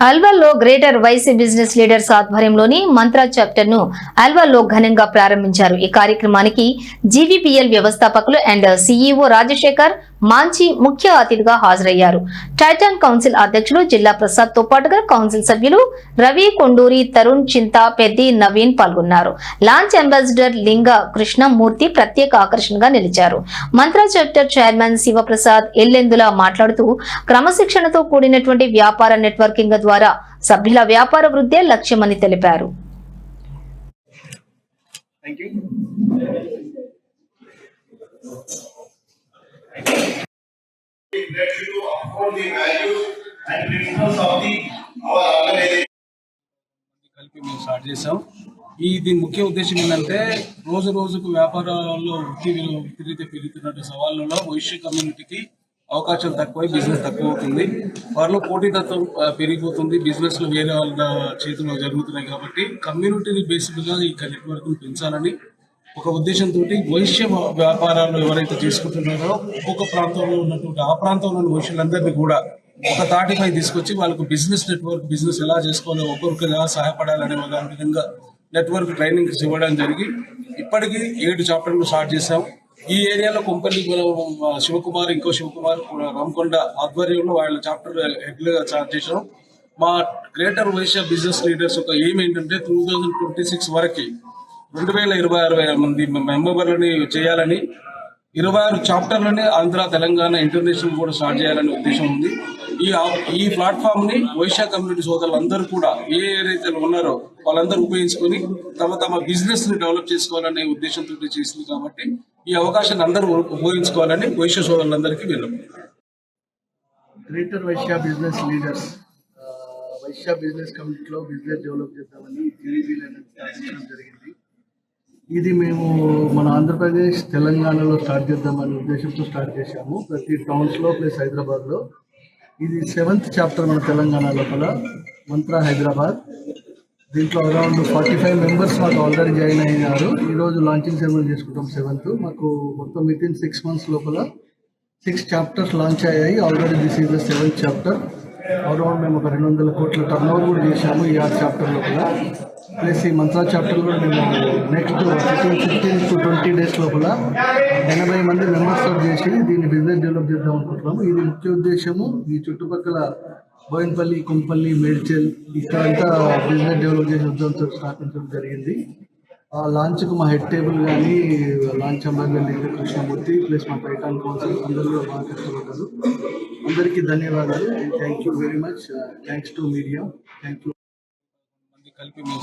అల్వాల్లో greater వైసీ business leaders ఆధ్వర్యంలోని మంత్ర చాప్టర్ను అల్వాల్లో ఘనంగా ప్రారంభించారు. ఈ కార్యక్రమానికి జీవీపీఎల్ వ్యవస్థాపకులు అండ్ సీఈఓ రాజశేఖర్ మాంచి ముఖ్య అతిథిగా హాజరయ్యారు. టైటాన్ కౌన్సిల్ అధ్యక్షులు జిల్లా ప్రసాద్తో పాటుగా కౌన్సిల్ సభ్యులు రవి కొండూరి తరుణ్ చింత పెద్ది నవీన్ పాల్గొన్నారు. లాంచ్ అంబాసిడర్ లింగ కృష్ణమూర్తి ప్రత్యేక ఆకర్షణగా నిలిచారు. మంత్ర చాప్టర్ చైర్మన్ శివప్రసాద్ ఎల్లెందుల మాట్లాడుతూ క్రమశిక్షణతో కూడినటువంటి వ్యాపార నెట్వర్కింగ్ ద్వారా సభ్యుల వ్యాపార వృద్ధే లక్ష్యమని తెలిపారు. కలిపి మేము స్టార్ట్ చేసాం ఈ దీని ముఖ్య ఉద్దేశం ఏంటంటే రోజు రోజుకు వ్యాపారాల్లో వృత్తి విలువ విపరీత పెరుగుతున్న సవాళ్ళలో వైశ్య కమ్యూనిటీకి అవకాశాలు తక్కువై బిజినెస్ తక్కువ అవుతుంది వారిలో పోటీతత్వం పెరిగిపోతుంది. బిజినెస్లో వేరే వాళ్ళ చేతుల్లో జరుగుతున్నాయి కాబట్టి కమ్యూనిటీ బేస్డ్గా ఈ నెట్వర్క్ పెంచాలని ఒక ఉద్దేశంతో వైశ్య వ్యాపారాలు ఎవరైతే చేసుకుంటున్నారో ఒక్కొక్క ప్రాంతంలో ఉన్నటువంటి ఆ ప్రాంతంలోని వైశ్యులందరినీ కూడా ఒక తాటిపై తీసుకొచ్చి వాళ్ళకు బిజినెస్ నెట్వర్క్ బిజినెస్ ఎలా చేసుకోవాలో ఒకరికి ఎలా సహాయపడాలనే దాని విధంగా నెట్వర్క్ ట్రైనింగ్ ఇవ్వడం జరిగి ఇప్పటికీ ఏడు చాప్టర్లు స్టార్ట్ చేశాం. ఈ ఏరియాలో కొంపల్లి శివకుమార్ ఇంకో శివకుమార్ రామకొండ ఆధ్వర్యంలో వాళ్ళ చాప్టర్ హెడ్లుగా స్టార్ట్ చేశాం మా గ్రేటర్ వైశ్య బిజినెస్ లీడర్స్ ఒక ఎయిమ్ ఏంటంటే టూ థౌజండ్ ట్వంటీ సిక్స్ వరకు రెండు వేల ఇరవై ఆరు వేల మంది మెంబర్లని చేయాలని ఇరవై ఆరు చాప్టర్లని ఆంధ్ర తెలంగాణ ఇంటర్నేషనల్ కూడా స్టార్ట్ చేయాలనే ఉద్దేశం ఉంది. ఈ ఈ ప్లాట్ఫామ్ని వైశ్య కమ్యూనిటీ సోదరులందరూ కూడా ఏ ఏదైతే ఉన్నారో వాళ్ళందరూ ఉపయోగించుకొని తమ తమ బిజినెస్ని డెవలప్ చేసుకోవాలనే ఉద్దేశంతో చేసింది కాబట్టి ఈ అవకాశాన్ని అందరూ ఉపయోగించుకోవాలని వైశ్య సోదరులందరికీ విన్నపం. Greater Vysya business leaders Vysya business కమ్యూనిటీలో బిజినెస్ డెవలప్ చేద్దామని జీవీబీలు స్థాపించడం జరిగింది. ఇది మేము మన ఆంధ్రప్రదేశ్ తెలంగాణలో స్టార్ట్ చేద్దామనే ఉద్దేశంతో స్టార్ట్ చేశాము. ప్రతి టౌన్స్లో ప్లస్ హైదరాబాద్లో. ఇది సెవెంత్ చాప్టర్ మన తెలంగాణ లోపల మంత్ర హైదరాబాద్. దీంట్లో అరౌండ్ ఫార్టీ ఫైవ్ మెంబర్స్ మాకు ఆల్రెడీ జాయిన్ అయినారు. ఈరోజు లాంచింగ్ సెరమనీ చేసుకుంటాం సెవెంత్. మాకు మొత్తం విత్ ఇన్ సిక్స్ మంత్స్ లోపల సిక్స్ చాప్టర్స్ లాంచ్ అయ్యాయి. Already this is the seventh chapter around మేము ఒక రెండు వందల కోట్ల టర్న్ ఓవర్ కూడా చేశాము ఈ ఆరు చాప్టర్ లోపల ప్లస్ ఈ మంత్రా చాప్టర్ కూడా మేము next fifteen fifteen to twenty days లోపల ఎనభై మంది మెంబర్స్ చేసి దీన్ని బిజినెస్ డెవలప్ చేద్దాం అనుకుంటున్నాము. ఇది ముఖ్య ఉద్దేశము. ఈ చుట్టుపక్కల బోయినపల్లి కుంపల్లి మేడ్చల్ ఇక్కడంతా బిజినెస్ డెవలప్ చేసే ఉద్యమంతో స్థాపించడం జరిగింది. ఆ లాంచ్కు మా హెడ్ టేబుల్ కానీ లాంచ్ అంబాసిడర్ కృష్ణమూర్తి ప్లస్ మా పైటాన్ కౌన్సిల్ అందరూ కూడా బాగా కష్టపడ్డారు. అందరికీ ధన్యవాదాలు thank you very much thanks to media thank you కలిపి మేము